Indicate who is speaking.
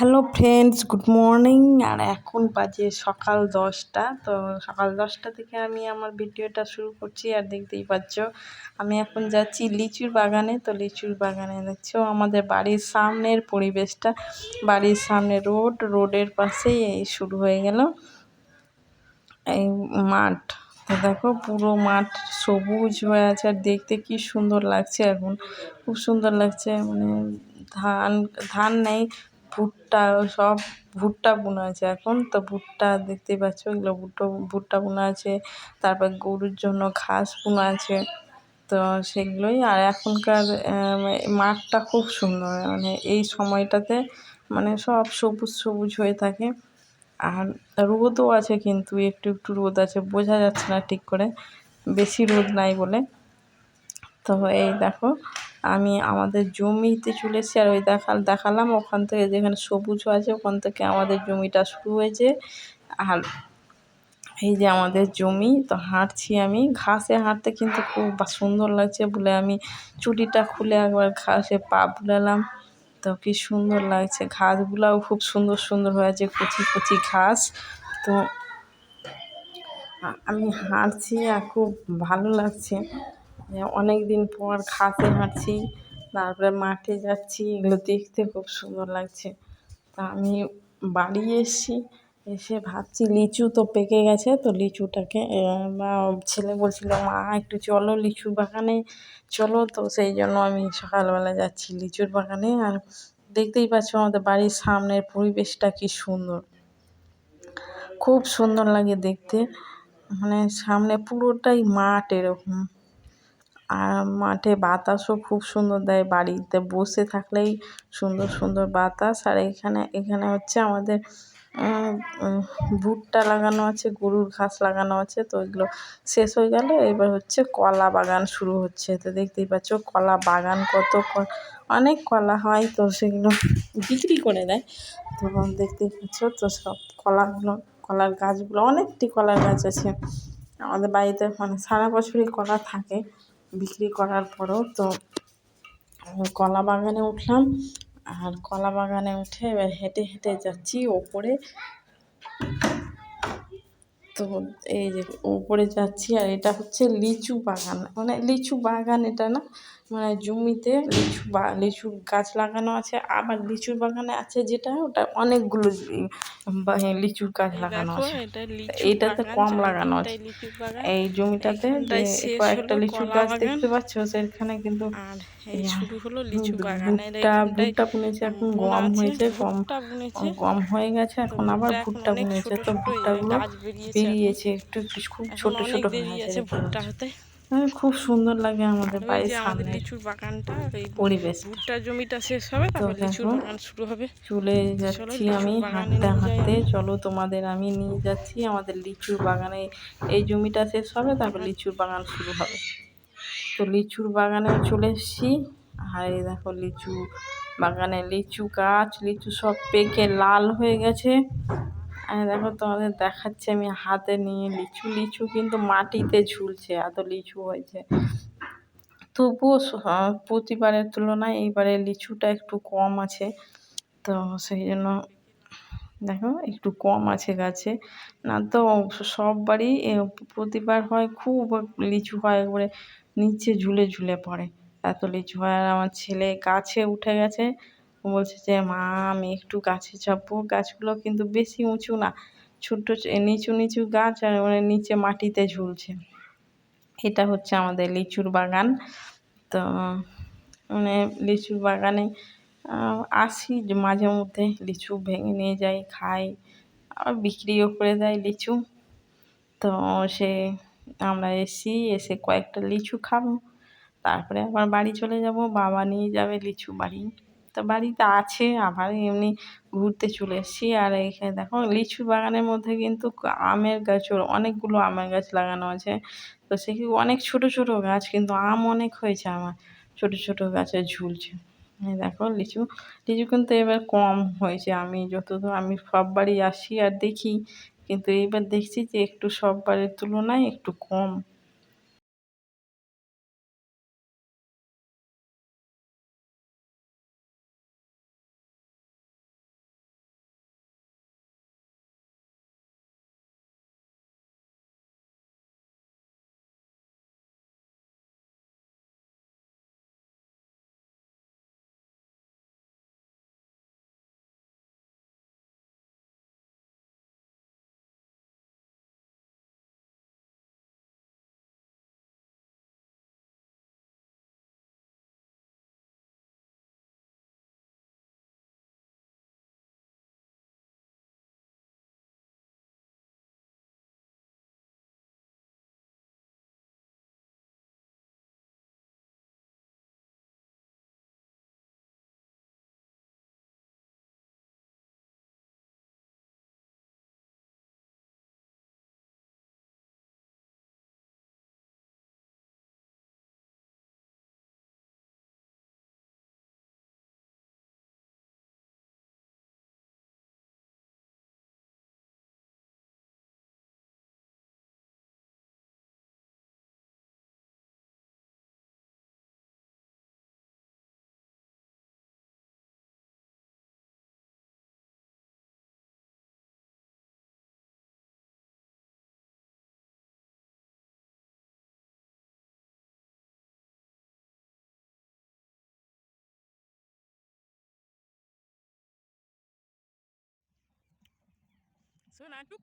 Speaker 1: Hello friends good morning আর এখন বাজে সকাল দশটা। তো সকাল দশটা থেকে আমি আমার ভিডিওটা শুরু করছি। আর দেখতেই পাচ্ছ, আমি এখন যাচ্ছি লিচুর বাগানে। তো লিচুর বাগানে দেখছ, আমাদের বাড়ির সামনের পরিবেশটা। বাড়ির সামনে রোড, রোডের পাশেই এই শুরু হয়ে গেল এই মাঠ। তো দেখো, পুরো মাঠ সবুজ হয়ে আছে। আর দেখতে কি সুন্দর লাগছে এখন। খুব সুন্দর লাগছে। মানে ধান ধান নেই ভুট্টা, সব ভুট্টা বোনা আছে এখন। তো ভুট্টা দেখতেই পাচ্ছ, এগুলো ভুট্টো ভুট্টা বোনা আছে। তারপর গরুর জন্য ঘাস বোনা আছে। তো সেগুলোই। আর এখনকার মাঠটা খুব সুন্দর। মানে এই সময়টাতে মানে সব সবুজ সবুজ হয়ে থাকে। আর রোদও আছে কিন্তু, একটু একটু রোদ আছে। বোঝা যাচ্ছে না ঠিক করে। বেশি রোদ নাই বলে। তো এই দেখো আমি আমাদের জমিতে চলে এসেছি আর ওই দেখাল দেখালাম ওখান থেকে যেখানে সবুজ আছে, ওখান থেকে আমাদের জমিটা শুরু হয়েছে। আর এই যে আমাদের জমি, তো হাঁটছি আমি। ঘাসে হাঁটতে কিন্তু খুব সুন্দর লাগছে বলে আমি চুটিটা খুলে একবার ঘাসে পা বুলালাম। তো কি সুন্দর লাগছে, ঘাসগুলাও খুব সুন্দর সুন্দর হয়েছে কচি কচি ঘাস। তো আমি হাঁটছি আর খুব ভালো লাগছে। অনেক দিন পর ঘাসে হাঁটছি, তারপরে মাঠে যাচ্ছি, এগুলো দেখতে খুব সুন্দর লাগছে। তা আমি বাড়ি এসেছি, এসে ভাবছি লিচু তো পেকে গেছে, তো লিচুটাকে ছেলে বলছিল, মা, একটু চলো লিচু বাগানে, চলো। তো সেই জন্য আমি সকালবেলা যাচ্ছি লিচুর বাগানে, আর দেখতেই পাচ্ছ আমাদের বাড়ির সামনের পরিবেশটা কি সুন্দর। খুব সুন্দর লাগে দেখতে মানে সামনে পুরোটাই মাঠ এরকম। আর মাঠে বাতাসও খুব সুন্দর দেয়। বাড়িতে বসে থাকলেই সুন্দর সুন্দর বাতাস। আর এখানে এখানে হচ্ছে আমাদের ভুট্টা লাগানো আছে, গরুর ঘাস লাগানো আছে, তো এগুলো শেষ হয়ে গেলে। এবার হচ্ছে কলা বাগান শুরু হচ্ছে। তো দেখতেই পাচ্ছ কলা বাগান কত অনেক কলা হয়, তো সেগুলো বিক্রি করে দেয়। তো দেখতেই পাচ্ছ তো সব কলাগুলো, কলার গাছগুলো, অনেকটি কলার গাছ আছে। আমাদের বাড়িতে মানে সারা বছরই কলা থাকে। বিক্রি করার পরেও তো কলা বাগানে উঠলাম। আর কলা বাগানে উঠে এবার হেঁটে হেঁটে যাচ্ছি ওপরে। তো এই যে ওপরে যাচ্ছি আর এটা হচ্ছে লিচু বাগান। মানে লিচু বাগান এটা না মানে জমিতে লিচু বা লিচুর গাছ লাগানো আছে আবার লিচুর বাগানে আছে যেটা ওটা অনেকগুলো লিচুর গাছ লাগানো আছে। এইটাতে কম লাগানো আছে। এই জমিটাতে কয়েকটা লিচুর গাছ দেখতে পাচ্ছ সেখানে কিন্তু ভুট্টা ভুট্টা বুনেছে এখন গম হয়েছে গম গম হয়ে গেছে এখন আবার ভুট্টা বুনেছে। তো ভুট্টাগুলো বেরিয়েছে একটু একটু খুব ছোট ছোট হয়ে গেছে ভুট্টা হতে। খুব সুন্দর লাগে আমাদের বাড়ির সামনে। লিচুর বাগানটা পরিবেশ। ভুট্টা জমিটা শেষ হবে তারপর লিচুর বাগান শুরু হবে। চলে যাচ্ছি আমি হাঁটতে হাঁটতে। চলো তোমাদের আমি নিয়ে যাচ্ছি আমাদের লিচুর বাগানে। এই জমিটা শেষ হবে তারপর লিচুর বাগান শুরু হবে। তো লিচুর বাগানে চলে এসেছি। আর এই দেখো লিচু বাগানে লিচু গাছ লিচু সব পেকে লাল হয়ে গেছে। আর দেখো তোমাদের দেখাচ্ছি, আমি হাতে নিয়ে লিচু লিচু কিন্তু মাটিতে ঝুলছে, এত লিচু হয়েছে। তবুও প্রতিবারের তুলনায় এইবারে লিচুটা একটু কম আছে। তো সেই জন্য দেখো, একটু কম আছে গাছে। না তো সব বাড়ি প্রতিবার হয়, খুব লিচু হয়, একবারে নিচে ঝুলে ঝুলে পড়ে। এত লিচু হয়, আর আমার ছেলে গাছে উঠে গেছে। বলছে যে, মা, আমি একটু গাছে চাপবো। গাছগুলো কিন্তু বেশি উঁচু না, ছোট্ট নিচু নিচু গাছ আর মানে নিচে মাটিতে ঝুলছে। এটা হচ্ছে আমাদের লিচুর বাগান। তো মানে লিচুর বাগানে আসি মাঝে মধ্যে লিচু ভেঙে নিয়ে যাই, খাই, আবার বিক্রিও করে দেয় লিচু। তো সে, আমরা এসি, এসে কয়েকটা লিচু খাব। তারপরে আবার বাড়ি চলে যাব, বাবা নিয়ে যাবে লিচু বাড়ি। তো বাড়িতে আছে, আবার এমনি ঘুরতে চলে এসেছি। আর এখানে দেখো লিচু বাগানের মধ্যে কিন্তু আমের গাছও অনেকগুলো আমের গাছ লাগানো আছে। তো সেগুলো অনেক ছোট ছোট গাছ, কিন্তু আম অনেক হয়েছে আমার। ছোট ছোট গাছে ঝুলছে। দেখো, লিচু লিচু কিন্তু এবার কম হয়েছে। আমি যতদূর, আমি সব বাড়ি আসি আর দেখি। কিন্তু এইবার দেখছি যে একটু সব বাড়ির তুলনায় একটু কম।
Speaker 2: શું નાટું